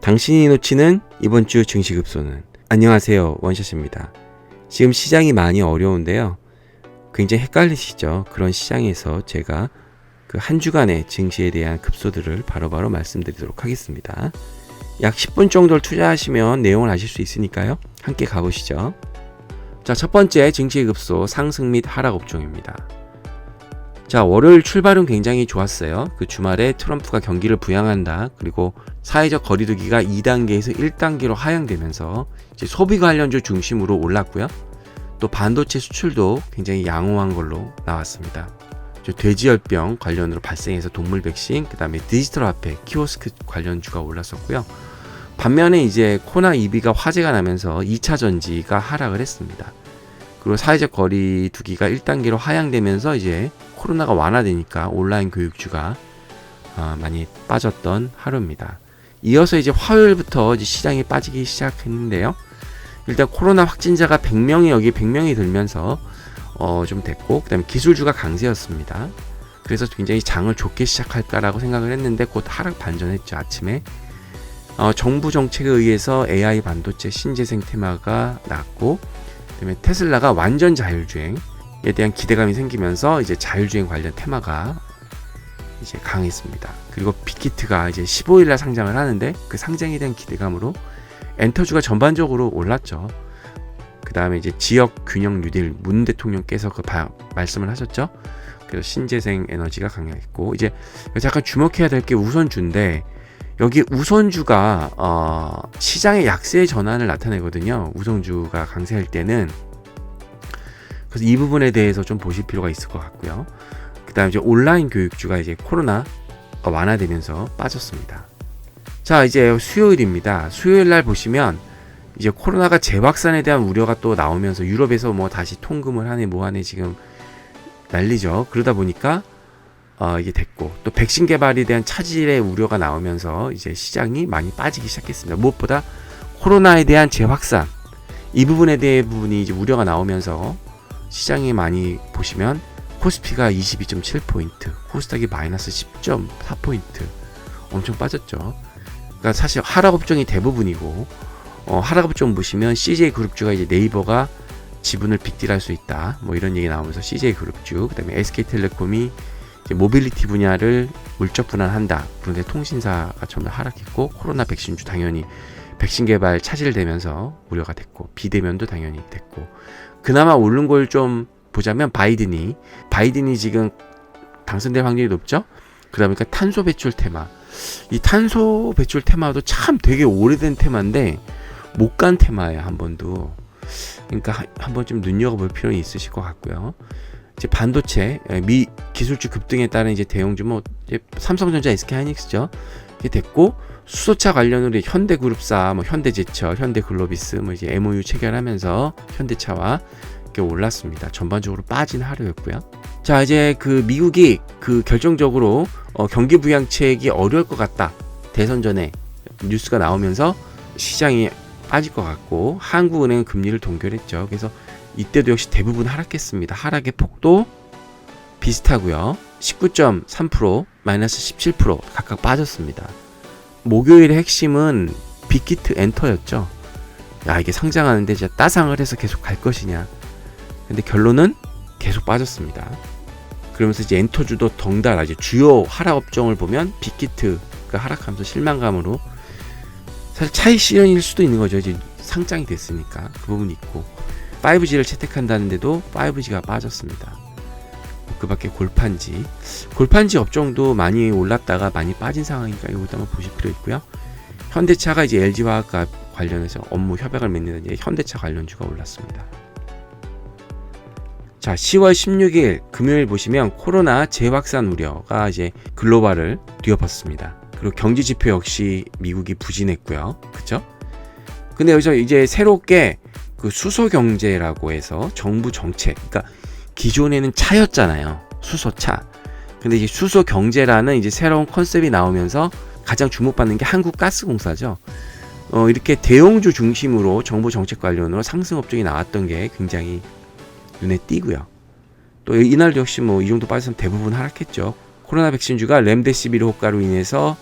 당신이 놓치는 이번 주 증시 급소는 안녕하세요 원샷입니다. 지금 시장이 많이 어려운데요. 굉장히 헷갈리시죠? 그런 시장에서 제가 그 한 주간의 증시에 대한 급소들을 바로바로 말씀드리도록 하겠습니다. 약 10분 정도를 투자하시면 내용을 아실 수 있으니까요. 함께 가보시죠. 자, 첫 번째 증시 급소 상승 및 하락 업종입니다. 자, 월요일 출발은 굉장히 좋았어요. 그 주말에 트럼프가 경기를 부양한다. 그리고 사회적 거리두기가 2단계에서 1단계로 하향되면서 소비 관련주 중심으로 올랐고요. 또 반도체 수출도 굉장히 양호한 걸로 나왔습니다. 저 돼지열병 관련으로 발생해서 동물 백신, 그 다음에 디지털 화폐, 키오스크 관련주가 올랐었고요. 반면에 이제 코나 이비가 화제가 나면서 2차 전지가 하락을 했습니다. 그리고 사회적 거리 두기가 1단계로 하향되면서 이제 코로나가 완화되니까 온라인 교육주가 어, 많이 빠졌던 하루입니다. 이어서 이제 화요일부터 이제 시장이 빠지기 시작했는데요. 일단 코로나 확진자가 100명이 여기 100명이 들면서 어, 좀 됐고 그다음에 기술주가 강세였습니다. 그래서 굉장히 장을 좋게 시작할까라고 생각을 했는데 곧 하락 반전했죠 아침에. 어, 정부 정책에 의해서 AI 반도체 신재생 테마가 났고 그다음에 테슬라가 완전 자율주행 에 대한 기대감이 생기면서 이제 자율주행 관련 테마가 이제 강했습니다. 그리고 빅히트가 이제 15일날 상장을 하는데 그 상장에 대한 기대감으로 엔터주가 전반적으로 올랐죠. 그 다음에 이제 지역 균형 뉴딜 문 대통령께서 그 바, 말씀을 하셨죠. 그래서 신재생 에너지가 강했고 이제 잠깐 주목해야 될 게 우선주인데 여기 우선주가 어, 시장의 약세 전환을 나타내거든요. 우선주가 강세할 때는 그래서 이 부분에 대해서 좀 보실 필요가 있을 것 같고요. 그 다음에 이제 온라인 교육주가 이제 코로나 완화되면서 빠졌습니다. 자 이제 수요일입니다. 수요일 날 보시면 이제 코로나가 재확산에 대한 우려가 또 나오면서 유럽에서 뭐 다시 통금을 하네 뭐 하네 지금 난리죠. 그러다 보니까 어, 이게 됐고 또 백신 개발에 대한 차질의 우려가 나오면서 이제 시장이 많이 빠지기 시작했습니다. 무엇보다 코로나에 대한 재확산 이 부분에 대해 부분이 이제 우려가 나오면서 시장이 많이 보시면 코스피가 22.7포인트, 코스닥이 마이너스 10.4포인트 엄청 빠졌죠. 그러니까 사실 하락 업종이 대부분이고 어, 하락 업종 보시면 CJ 그룹주가 이제 네이버가 지분을 빅딜할 수 있다. 뭐 이런 얘기 나오면서 CJ 그룹주, 그다음에 SK텔레콤이 모빌리티 분야를 물적 분할한다. 그런데 통신사가 전면 하락했고 코로나 백신주 당연히 백신 개발 차질되면서 우려가 됐고 비대면도 당연히 됐고 그나마 오른 걸 좀 보자면 바이든이 바이든이 지금 당선될 확률이 높죠. 그러다 보니까 탄소 배출 테마 이 탄소 배출 테마도 참 되게 오래된 테마인데 못 간 테마예요 한 번도 그러니까 한번 좀 눈여겨볼 필요는 있으실 것 같고요. 이제 반도체 예, 미 기술주 급등에 따른 이제 대형주 뭐 삼성전자, SK하이닉스죠. 이게 됐고 수소차 관련으로 현대그룹사, 뭐 현대제철, 현대글로비스 뭐 이제 MOU 체결하면서 현대차와 이렇게 올랐습니다. 전반적으로 빠진 하루였고요. 자 이제 그 미국이 그 결정적으로 어, 경기 부양책이 어려울 것 같다. 대선 전에 뉴스가 나오면서 시장이 빠질 것 같고 한국은행은 금리를 동결했죠. 그래서 이때도 역시 대부분 하락했습니다. 하락의 폭도 비슷하고요. 19.3% 마이너스 17% 각각 빠졌습니다. 목요일의 핵심은 빅히트 엔터였죠. 야 이게 상장하는데 진짜 따상을 해서 계속 갈 것이냐. 근데 결론은 계속 빠졌습니다. 그러면서 이제 엔터주도 덩달아 이제 주요 하락 업종을 보면 빅히트가 하락하면서 실망감으로 사실 차익 실현일 수도 있는 거죠. 이제 상장이 됐으니까 그 부분이 있고 5G를 채택한다는데도 5G가 빠졌습니다. 그 밖에 골판지 골판지 업종도 많이 올랐다가 많이 빠진 상황이니까 이것도 한번 보실 필요 있고요. 현대차가 이제 LG화학과 관련해서 업무 협약을 맺는 현대차 관련주가 올랐습니다. 자, 10월 16일 금요일 보시면 코로나 재확산 우려가 이제 글로벌을 뒤엎었습니다. 그리고 경제 지표 역시 미국이 부진했고요. 그쵸? 근데 여기서 이제 새롭게 그 수소 경제라고 해서 정부 정책, 그러니까 기존에는 차였잖아요. 수소차. 근데 이제 수소 경제라는 이제 새로운 컨셉이 나오면서 가장 주목받는 게 한국가스공사죠. 어, 이렇게 대형주 중심으로 정부 정책 관련으로 상승 업종이 나왔던 게 굉장히 눈에 띄고요. 또 이날 역시 뭐 이 정도 빠졌으면 대부분 하락했죠. 코로나 백신주가 렘데시비르 효과로 인해서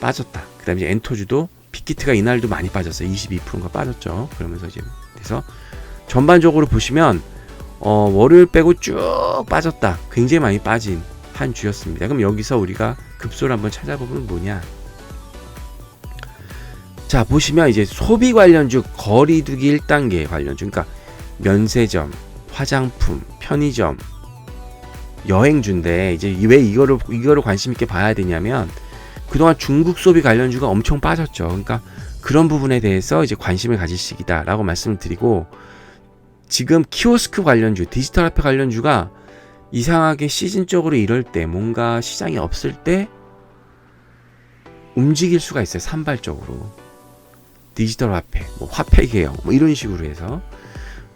빠졌다. 그다음에 엔터주도 빅히트가 이날도 많이 빠졌어요. 22%가 빠졌죠. 그러면서 이제 그래서 전반적으로 보시면 어, 월요일 빼고 쭉 빠졌다. 굉장히 많이 빠진 한 주였습니다. 그럼 여기서 우리가 급소를 한번 찾아보면 뭐냐? 자, 보시면 이제 소비 관련주 거리두기 1단계 관련주. 그러니까 면세점, 화장품, 편의점, 여행주인데 이제 왜 이거를 이거를 관심 있게 봐야 되냐면 그동안 중국 소비 관련주가 엄청 빠졌죠. 그러니까 그런 부분에 대해서 이제 관심을 가질 시기다라고 말씀을 드리고 지금 키오스크 관련주, 디지털 화폐 관련주가 이상하게 시즌적으로 이럴 때 뭔가 시장이 없을 때 움직일 수가 있어요. 산발적으로. 디지털 화폐, 뭐 화폐 개혁, 뭐 이런 식으로 해서.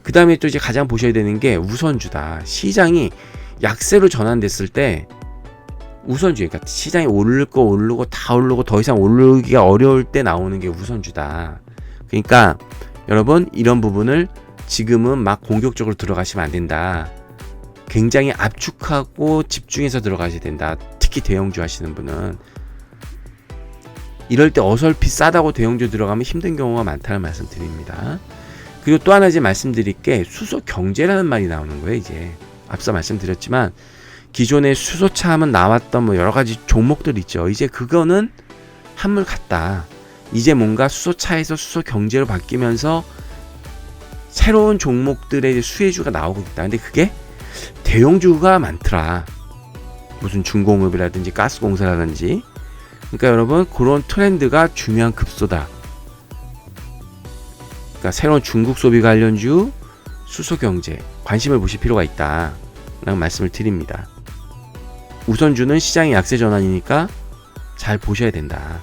그 다음에 또 이제 가장 보셔야 되는 게 우선주다. 시장이 약세로 전환됐을 때 우선주, 그러니까 시장이 오를 거 오르고 다 오르고 더 이상 오르기가 어려울 때 나오는 게 우선주다. 그러니까 여러분 이런 부분을 지금은 막 공격적으로 들어가시면 안 된다. 굉장히 압축하고 집중해서 들어가셔야 된다. 특히 대형주 하시는 분은 이럴 때 어설피 싸다고 대형주 들어가면 힘든 경우가 많다는 말씀 드립니다. 그리고 또 하나 이제 말씀드릴 게 수소 경제라는 말이 나오는 거예요, 이제. 앞서 말씀드렸지만 기존에 수소차 하면 나왔던 뭐 여러 가지 종목들 있죠. 이제 그거는 한물 같다. 이제 뭔가 수소차에서 수소 경제로 바뀌면서 새로운 종목들의 수혜주가 나오고 있다. 근데 그게 대형주가 많더라. 무슨 중공업이라든지 가스공사라든지. 그러니까 여러분 그런 트렌드가 중요한 급소다. 그러니까 새로운 중국 소비 관련주, 수소 경제 관심을 보실 필요가 있다. 라는 말씀을 드립니다. 우선주는 시장의 약세 전환이니까 잘 보셔야 된다.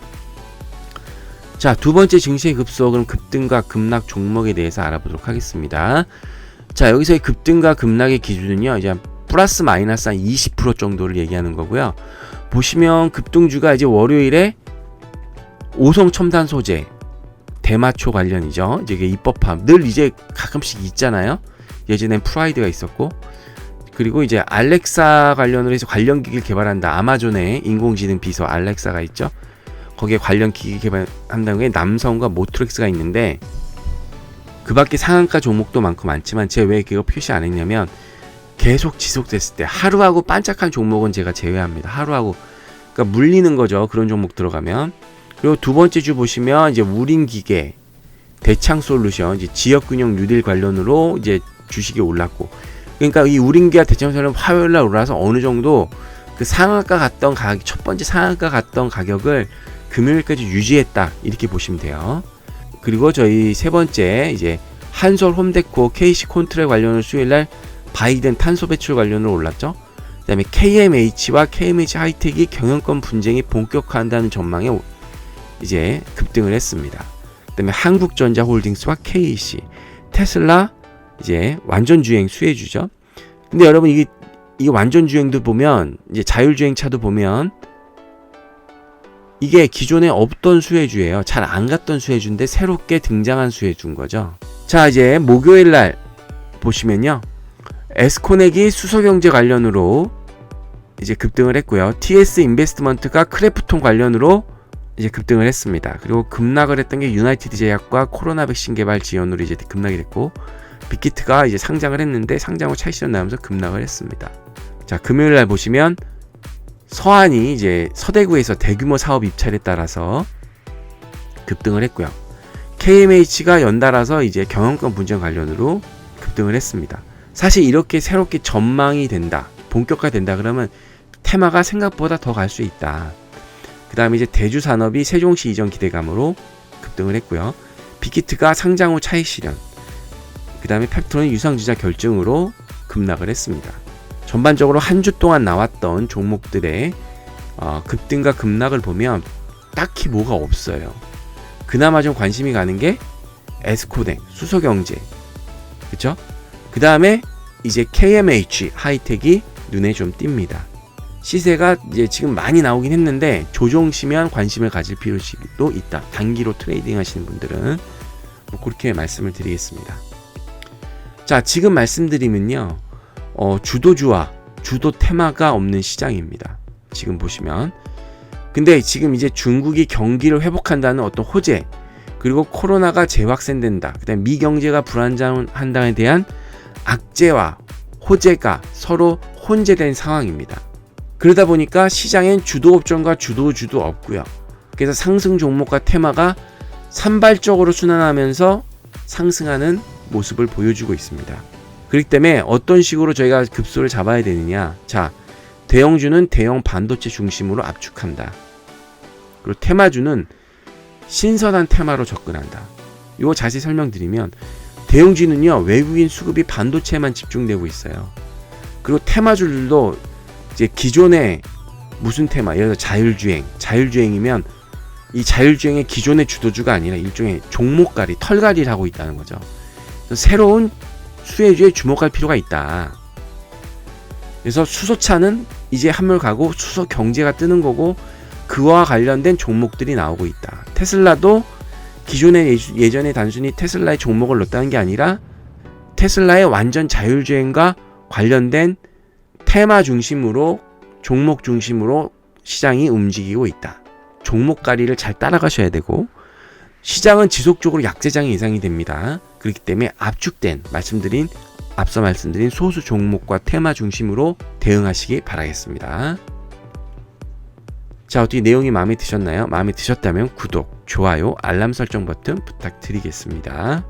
자, 두 번째 증시의 그럼 급등과 급락 종목에 대해서 알아보도록 하겠습니다. 자, 여기서의 급등과 급락의 기준은요, 이제 플러스 마이너스 한 20% 정도를 얘기하는 거고요. 보시면 급등주가 이제 월요일에 오성 첨단 소재, 대마초 관련이죠. 이제 입법함 늘 이제 가끔씩 있잖아요. 예전엔 프라이드가 있었고, 그리고 이제 알렉사 관련으로 해서 관련 기기를 개발한다. 아마존의 인공지능 비서 알렉사가 있죠. 거기에 관련 기기 개발한다는 게 남성과 모트렉스가 있는데 그 밖에 상한가 종목도 많고 많지만 제가 왜 그거 표시 안 했냐면 계속 지속됐을 때 하루하고 반짝한 종목은 제가 제외합니다. 하루하고 그러니까 물리는 거죠. 그런 종목 들어가면 그리고 두 번째 주 보시면 이제 우린 기계 대창 솔루션 이제 지역 균형 뉴딜 관련으로 이제 주식이 올랐고 그러니까 이 우린기와 대창 솔루션 화요일 날 올라서 어느 정도 그 상한가 갔던 가격 첫 번째 상한가 갔던 가격을 금요일까지 유지했다 이렇게 보시면 돼요. 그리고 저희 세 번째 이제 한솔 홈데코 KC 콘트랙 관련을 수요일날 바이든 탄소 배출 관련으로 올랐죠. 그다음에 KMH와 KMH 하이텍이 경영권 분쟁이 본격화한다는 전망에 이제 급등을 했습니다. 그다음에 한국전자 홀딩스와 KC, 테슬라 이제 완전 주행 수혜주죠. 근데 여러분 이게 이 완전 주행도 보면 이제 자율 주행차도 보면 이게 기존에 없던 수혜주예요. 잘 안 갔던 수혜주인데 새롭게 등장한 수혜주인 거죠. 자, 이제 목요일 날 보시면요. 에스코넥이 수소경제 관련으로 이제 급등을 했고요. TS 인베스트먼트가 크래프톤 관련으로 이제 급등을 했습니다. 그리고 급락을 했던 게 유나이티드 제약과 코로나 백신 개발 지원으로 이제 급락이 됐고 빅히트가 이제 상장을 했는데 상장 후 차익 실현 나오면서 급락을 했습니다. 자, 금요일 날 보시면 서한이 이제 서대구에서 대규모 사업 입찰에 따라서 급등을 했고요. KMH가 연달아서 이제 경영권 분쟁 관련으로 급등을 했습니다. 사실 이렇게 새롭게 전망이 된다, 본격화된다 그러면 테마가 생각보다 더 갈 수 있다. 그 다음에 이제 대주 산업이 세종시 이전 기대감으로 급등을 했고요. 빅히트가 상장 후 차익 실현. 그 다음에 팩트로는 유상주자 결정으로 급락을 했습니다. 전반적으로 한 주 동안 나왔던 종목들의 어, 급등과 급락을 보면 딱히 뭐가 없어요. 그나마 좀 관심이 가는 게 에스코넥, 수소경제, 그쵸? 그 다음에 이제 KMH 하이텍이 눈에 좀 띕니다. 시세가 이제 지금 많이 나오긴 했는데 조정 시면 관심을 가질 필요도 있다. 단기로 트레이딩 하시는 분들은 뭐 그렇게 말씀을 드리겠습니다. 자, 지금 말씀드리면요. 어, 주도주와 주도 테마가 없는 시장입니다. 지금 보시면 근데 지금 이제 중국이 경기를 회복한다는 어떤 호재, 그리고 코로나가 재확산된다. 그다음 미 경제가 불안정한다에 대한 악재와 호재가 서로 혼재된 상황입니다. 그러다 보니까 시장엔 주도 업종과 주도 주도 없고요. 그래서 상승 종목과 테마가 산발적으로 순환하면서 상승하는 모습을 보여주고 있습니다. 그렇기 때문에 어떤 식으로 저희가 급소를 잡아야 되느냐. 자, 대형주는 대형 반도체 중심으로 압축한다. 그리고 테마주는 신선한 테마로 접근한다. 이거 자세히 설명드리면 대형주는요 외국인 수급이 반도체에만 집중되고 있어요. 그리고 테마주들도 이제 기존의 무슨 테마, 예를 들어 자율주행, 자율주행이면 이 자율주행의 기존의 주도주가 아니라 일종의 종목狩이, 털갈이를 하고 있다는 거죠. 새로운 수혜주에 주목할 필요가 있다. 그래서 수소차는 이제 한물 가고 수소 경제가 뜨는 거고 그와 관련된 종목들이 나오고 있다. 테슬라도 기존에 예- 예전에 단순히 테슬라의 종목을 넣었다는 게 아니라 테슬라의 완전 자율주행과 관련된 테마 중심으로 종목 중심으로 시장이 움직이고 있다. 종목 가리를 잘 따라가셔야 되고 시장은 지속적으로 약세장이 예상이 됩니다. 그렇기 때문에 압축된 말씀드린 앞서 말씀드린 소수 종목과 테마 중심으로 대응하시기 바라겠습니다. 자, 어떻게 내용이 마음에 드셨나요? 마음에 드셨다면 구독, 좋아요, 알람 설정 버튼 부탁드리겠습니다.